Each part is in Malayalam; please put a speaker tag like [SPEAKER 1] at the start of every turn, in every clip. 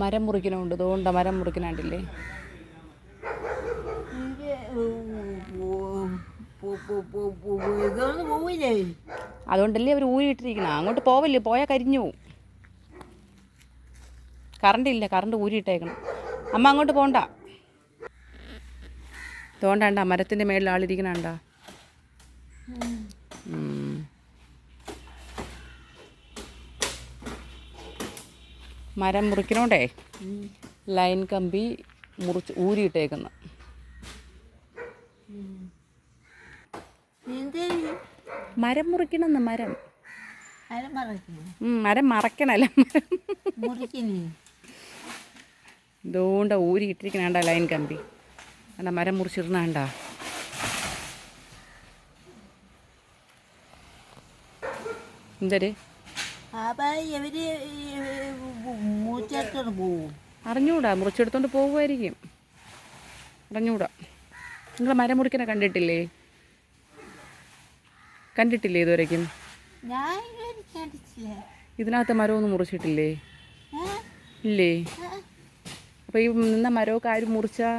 [SPEAKER 1] മരം മുറിക്കണമുണ്ട്. തോണ്ട മരം മുറിക്കണാണ്ടില്ലേ? അതുകൊണ്ടല്ലേ അവർ ഊരിയിട്ടിരിക്കണം. അങ്ങോട്ട് പോവല്ലേ? പോയാൽ കരിഞ്ഞു പോവും. കറണ്ട് ഇല്ല കറണ്ട് ഊരിയിട്ടേക്കണം. അമ്മ അങ്ങോട്ട് പോണ്ട. തോണ്ടാണ്ട മരത്തിന്റെ മേളിൽ ആളിരിക്കണണ്ട. മരം മുറിക്കണോണ്ടേ ലൈൻ കമ്പി മുറിച്ച് ഊരിയിട്ടേക്കുന്നു. മരം മുറിക്കണമെന്ന് മരം. മരം മറക്കണല്ല
[SPEAKER 2] മരം
[SPEAKER 1] ഇതുകൊണ്ട് ഊരി ഇട്ടിരിക്കണാണ്ട ലൈൻ കമ്പി. കണ്ട മരം മുറിച്ചിരുന്നാണ്ട എന്തര്?
[SPEAKER 2] അപ്പൊ ഇവർ മൂച്ചെടുത്തോണ്ട് പോവും.
[SPEAKER 1] അറിഞ്ഞൂടാ മുറിച്ചെടുത്തോണ്ട് പോകുമായിരിക്കും അറിഞ്ഞൂടാ. നിങ്ങൾ മരം മുറിക്കണ കണ്ടിട്ടില്ലേ? കണ്ടിട്ടില്ലേ ഇതുവരയ്ക്കും
[SPEAKER 2] ഞാൻ കണ്ടിട്ടില്ല.
[SPEAKER 1] ഇതിനകത്ത് മരമൊന്നും മുറിച്ചിട്ടില്ലേ? ഇല്ലേ?
[SPEAKER 2] അപ്പൊ
[SPEAKER 1] അപ്പോൾ ഈ നിന്ന മരമൊക്കെ ആരും മുറിച്ചാ?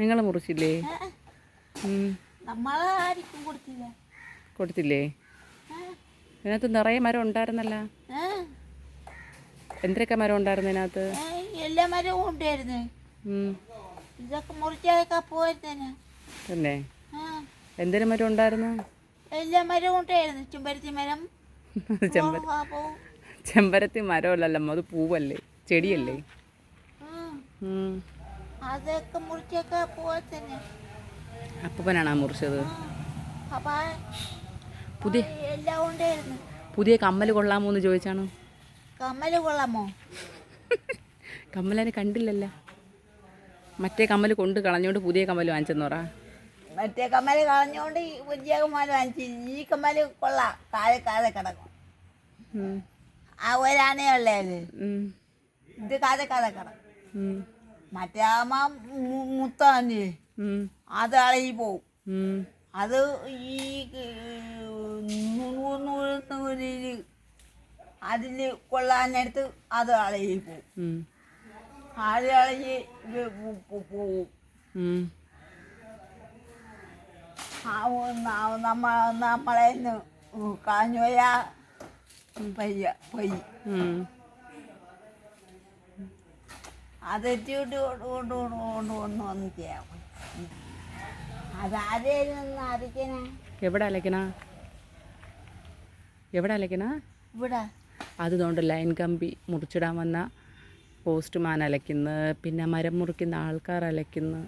[SPEAKER 1] നിങ്ങൾ മുറിച്ചില്ലേ?
[SPEAKER 2] കൊടുത്തില്ല?
[SPEAKER 1] ഇതിനകത്ത് നിറയെ മരം ഉണ്ടായിരുന്നല്ല? എന്തൊക്കെ മരം ഉണ്ടായിരുന്നു ഇതിനകത്ത്?
[SPEAKER 2] എല്ലാ മരവും ഉണ്ടായിരുന്നു. ഇതൊക്കെ മുറിച്ചാൽ കപ്പുവായിരുന്നു
[SPEAKER 1] തന്നെ. എന്തൊരു മരം ഉണ്ടായിരുന്നു?
[SPEAKER 2] എല്ലാ മരവും ഉണ്ടായിരുന്നു. ചെമ്പരത്തി മരം.
[SPEAKER 1] ചെമ്പരത്തി മരമല്ലല്ലോ അത് പൂവല്ലേ ചെടിയല്ലേ.
[SPEAKER 2] അതൊക്കെ മുറിച്ചൊക്കെ പോവാ തന്നെ
[SPEAKER 1] അപ്പനാണോ മുറിച്ചത്?
[SPEAKER 2] അപ്പൊ
[SPEAKER 1] പുതിയ
[SPEAKER 2] എല്ലാം ഉണ്ടായിരുന്നു
[SPEAKER 1] പുതിയ കമ്മൽ കൊള്ളാമോ എന്ന് ചോദിച്ചാണ്.
[SPEAKER 2] കമ്മൽ കൊള്ളാമോ?
[SPEAKER 1] കമ്മലനെ കണ്ടില്ലല്ലോ. മറ്റേ കമ്മൽ കൊണ്ട് കളഞ്ഞോണ്ട് പുതിയ കമ്മൽ വാങ്ങിച്ചെന്ന് പറ.
[SPEAKER 2] മറ്റേ കമ്മൽ കളഞ്ഞോണ്ട് ഈ പുതിയ കമ്മൽ വാങ്ങിച്ചു ഈ കമ്മൽ കൊള്ളാം. താഴെ താഴെ കിടക്കും. ആ ഒരാണേ
[SPEAKER 1] ഉള്ളേ.
[SPEAKER 2] ഇത് കാതെ കാതെ കിടക്കും. മറ്റേ ആമ മുത്താന്
[SPEAKER 1] ഉം.
[SPEAKER 2] അത് അളകി പോവും. അത് ഈ നൂറിൽ അതിൽ കൊള്ളാനടുത്ത് അത് അളകി പോവും. അത് അളകി പോവും. നമ്മ നമ്മളെ കാഞ്ഞു പോയാ പയ്യ പൊയ്യ.
[SPEAKER 1] അത്
[SPEAKER 2] അതെറ്റിട്ട് കൊണ്ട് കൊണ്ട് കൊണ്ട് കൊണ്ട് വന്ന് ചെയ്യാം അതാരേലും അറിയിക്കണേ?
[SPEAKER 1] എവിടെ അലക്കണ? എവിടെ അലക്കണ?
[SPEAKER 2] ഇവിടെ.
[SPEAKER 1] അതുകൊണ്ട് ലൈൻ കമ്പി മുറിച്ചിടാൻ വന്ന പോസ്റ്റ്മാൻ അലയ്ക്കുന്നു പിന്നെ മരം മുറിക്കുന്ന ആൾക്കാർ അലയ്ക്കുന്നു.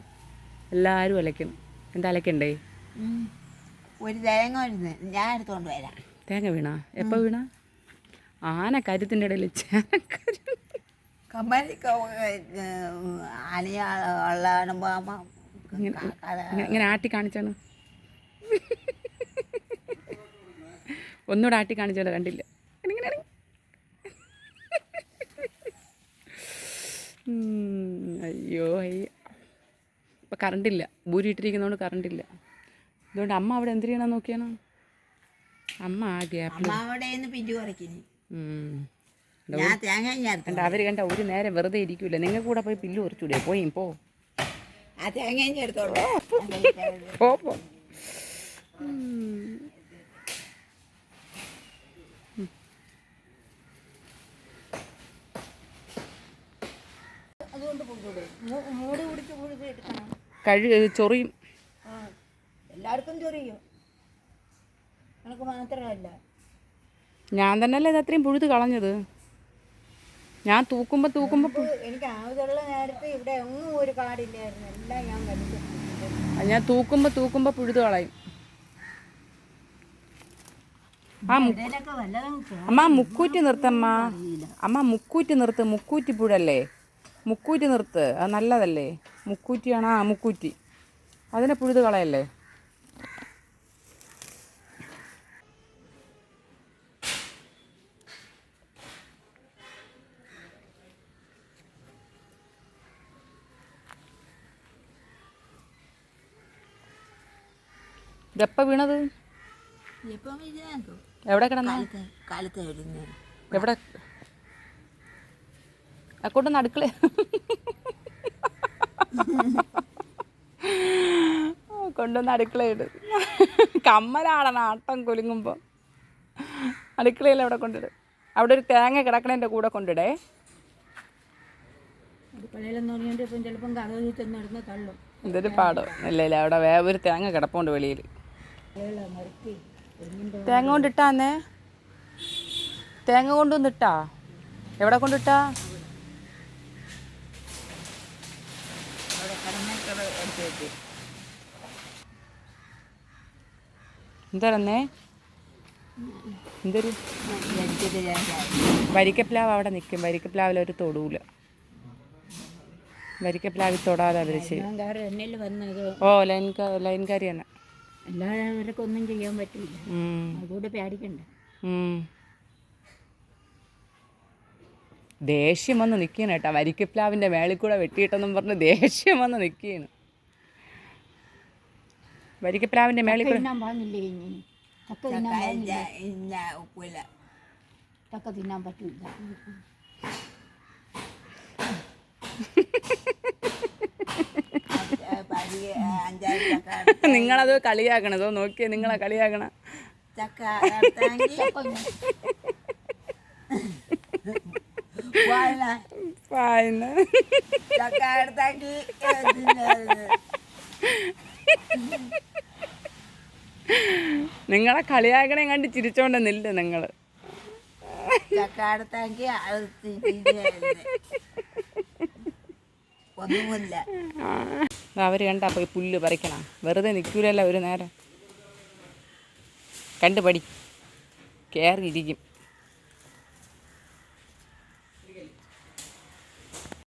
[SPEAKER 1] എല്ലാവരും അലയ്ക്കും എന്താ അലക്കണ്ടേ
[SPEAKER 2] ഒരു തേങ്ങ ഞാൻ എടുത്തോണ്ട് വരാം.
[SPEAKER 1] തേങ്ങ വീണ? എപ്പോൾ വീണ? ആന കരുത്തിന്റെ ഇടയിൽ ചേനക്കരു ഇങ്ങനെ ആട്ടി കാണിച്ചാണ്. ഒന്നുകൂടെ ആട്ടി കാണിച്ചാലോ കണ്ടില്ല? ഇങ്ങനെ അയ്യോ അയ്യോ. ഇപ്പം കറണ്ടില്ല ഭൂരി ഇട്ടിരിക്കുന്നതുകൊണ്ട് കറണ്ടില്ല അതുകൊണ്ട് അമ്മ അവിടെ എന്ത് ചെയ്യണം നോക്കിയാണ്? അമ്മ ആ ഗ്യാപ്പിൽ കണ്ട അവർ കണ്ട ഒരു നേരം വെറുതെ ഇരിക്കൂല. നിങ്ങൾ കൂടെ പോയി പില്ല് കുറച്ചുകൂടെ പോയി പോ. പോ. കഴി ചൊറിയും.
[SPEAKER 2] എല്ലാവർക്കും ചൊറിയും. നിനക്ക് മാത്രമല്ല.
[SPEAKER 1] ഞാൻ തന്നെയല്ലേ ഇത് അത്രയും പുഴുത് കളഞ്ഞത്? ഞാൻ തൂക്കുമ്പോൾ തൂക്കുമ്പോൾ
[SPEAKER 2] എനിക്ക് ആവശ്യമുള്ള നേരത്തെ ഇവിടെ ഒന്നും ഒരു കാടില്ലായിരുന്നു. എല്ലാം ഞാൻ വലിച്ചിട്ടുണ്ട്
[SPEAKER 1] ഞാൻ തൂക്കുമ്പോൾ തൂക്കുമ്പോൾ പുഴുത് കളയും. ആ അമ്മ മുക്കൂറ്റി നിർത്തമ്മ. അമ്മ മുക്കൂറ്റി നിർത്ത്. മുക്കൂറ്റി പുഴല്ലേ? മുക്കൂറ്റി നിർത്ത്. അത് നല്ലതല്ലേ? മുക്കൂറ്റിയാണ് ആ മുക്കൂറ്റി. അതിനെ പുഴുത് കളയല്ലേ? ഇതെപ്പോൾ വീണത്? എവിടെ കിടന്ന? എവിടെ? ആ നടുക്കള. കൊണ്ടുവന്ന് അടുക്കളയിട് കമ്മലാണ് നാട്ടം കുലുങ്ങുമ്പോൾ അടുക്കളയിൽ അവിടെ കൊണ്ടിട്. അവിടെ ഒരു തേങ്ങ കിടക്കണേന്റെ കൂടെ കൊണ്ടിടേ. ഇതൊരു പാടം. ഇല്ല ഇല്ല അവിടെ വേ ഒരു തേങ്ങ കിടപ്പുണ്ട് വെളിയിൽ. തേങ്ങ കൊണ്ടിട്ടാന്നേ? തേങ്ങ കൊണ്ടുവന്നിട്ടാ? എവിടെ കൊണ്ടിട്ടാ
[SPEAKER 2] അവിടെ വെച്ച്
[SPEAKER 1] എന്തോരന്നേ എന്തൊരു? വരിക്കപ്ലാവ് അവിടെ നിൽക്കും. വരിക്കപ്ലാവിൽ ഒരു തൊടൂല. വരിക്കപ്ലാവിൽ തൊടാതെ അവർ ചെയ്യും. ഓ ലൈൻ ലൈൻകാരി തന്നെ.
[SPEAKER 3] എല്ലാവർക്കും ഒന്നും ചെയ്യാൻ പറ്റില്ല. അതുകൊണ്ട് പേടിക്കണ്ട.
[SPEAKER 1] ദേഷ്യം വന്ന് നിൽക്കണം കേട്ടോ വരിക്കപ്ലാവിന്റെ മേളിൽ കൂടെ വെട്ടിയിട്ടെന്നും പറഞ്ഞ് ദേഷ്യം വന്ന് നിൽക്കുകയാണ് വരിക്കപ്ലാവിന്റെ മേളിൽ കൂടെ.
[SPEAKER 3] തിന്നാൻ പാടില്ലേ ഇനി? ചക്ക തിന്നാൻ ചക്ക തിന്നാൻ പറ്റില്ല
[SPEAKER 1] നിങ്ങളത് കളിയാക്കണതോ. നോക്കിയേ നിങ്ങളെ കളിയാക്കണ.
[SPEAKER 2] ചക്ക തിന്നത്.
[SPEAKER 1] നിങ്ങളെ കളിയാക്കണേ കണ്ട് ചിരിച്ചോണ്ട് നില്ല നിങ്ങൾ.
[SPEAKER 2] ഒന്നുമില്ല.
[SPEAKER 1] അവർ കണ്ടാ പോയി പുല്ല് പറിക്കണം. വെറുതെ നിൽക്കൂലല്ലോ ഒരു നേരം. കണ്ടുപടി കയറിയിരിക്കും